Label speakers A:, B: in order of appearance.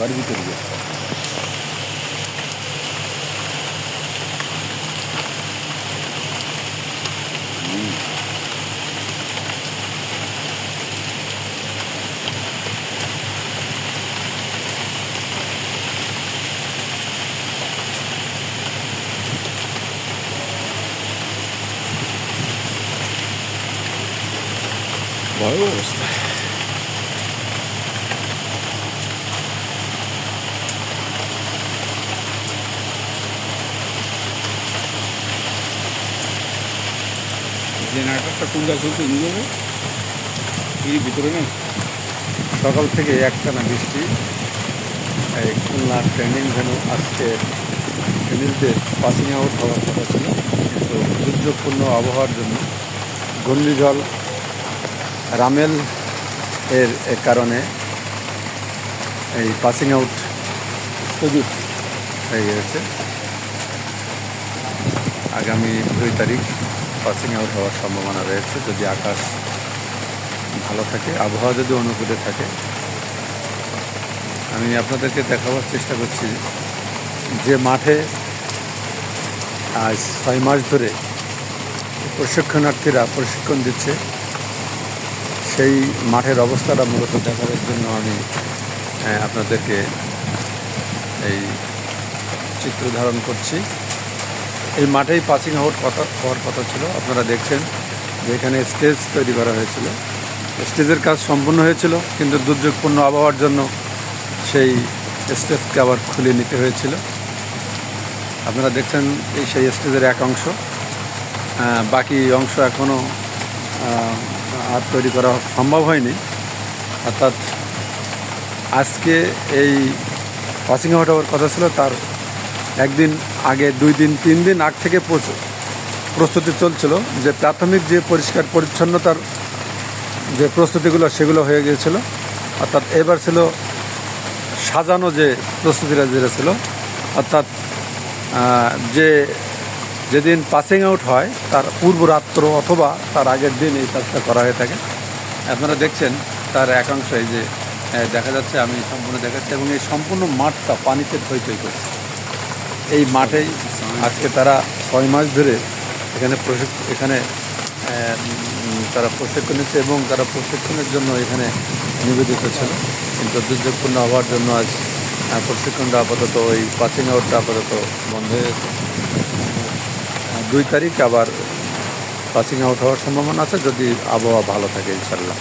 A: 割り引けるよバイオースタ জেনারেটরটা কোন জায়গায় চলছে যাবে? এই ভিতরে না, সকাল থেকে একটানা বৃষ্টি। এই খুলনা ট্রেনিং ভেনু আজকে টেনিসদের পাসিং আউট হওয়ার কথা ছিল, কিন্তু দুর্যোগপূর্ণ আবহাওয়ার জন্য ঘূর্ণিঝড়, রামেল এর এর কারণে এই পাসিং আউট স্থগিত হয়ে গেছে আগামী দুই তারিখ পাসিং আউট হওয়ার সম্ভাবনা রয়েছে। যদি আকাশ ভালো থাকে, আবহাওয়া যদি অনুকূলে থাকে, আমি আপনাদেরকে দেখাবার চেষ্টা করছি যে মাঠে আজ ছয় মাস ধরে প্রশিক্ষণার্থীরা প্রশিক্ষণ দিচ্ছে। সেই মাঠের অবস্থাটা মূলত দেখার জন্য আমি আপনাদেরকে এই চিত্র ধারণ করছি। এই মাঠেই পাসিং আউট কথা, হওয়ার কথা ছিল। আপনারা দেখছেন যে এখানে স্টেজ তৈরি করা হয়েছিল। স্টেজের কাজ সম্পূর্ণ হয়েছিল, কিন্তু দুর্যোগপূর্ণ আবহাওয়ার জন্য সেই স্টেজকে আবার খুলে নিতে হয়েছিল। আপনারা দেখছেন এই সেই স্টেজের এক অংশ। বাকি অংশ এখনও আর তৈরি করা সম্ভব হয়নি। অর্থাৎ আজকে এই পাসিং আউট হওয়ার কথা ছিল, তার একদিন আগে, দুই দিন, তিন দিন আগ থেকে প্রস্তুতি চলছিল যে প্রাথমিক যে পরিষ্কার পরিচ্ছন্নতার যে প্রস্তুতিগুলো, সেগুলো হয়ে গিয়েছিল। অর্থাৎ এবার ছিল সাজানো যে প্রস্তুতিটা যেটা ছিল, অর্থাৎ যে যেদিন পাসিং আউট হয়, তার পূর্ব রাত্র অথবা তার আগের দিন এই কাজটা করা হয়ে থাকে। আপনারা দেখছেন তার একাংশ এই যে দেখা যাচ্ছে, আমি সম্পূর্ণ দেখাচ্ছি এবং এই সম্পূর্ণ মাঠটা পানিতে থই থই করছে। এই মাঠেই আজকে তারা ছয় মাস ধরে এখানে প্রশিক্ষ এখানে তারা প্রশিক্ষণ নিচ্ছে এবং তারা প্রশিক্ষণের জন্য এখানে নিবেদিত ছিল। কিন্তু দুর্যোগপূর্ণ হওয়ার জন্য আজ প্রশিক্ষণটা আপাতত ওই পাসিং আউটটা আপাতত বন্ধ হয়ে দুই তারিখ আবার পাসিং আউট হওয়ার সম্ভাবনা আছে। যদি আবহাওয়া ভালো থাকে ইনশাল্লাহ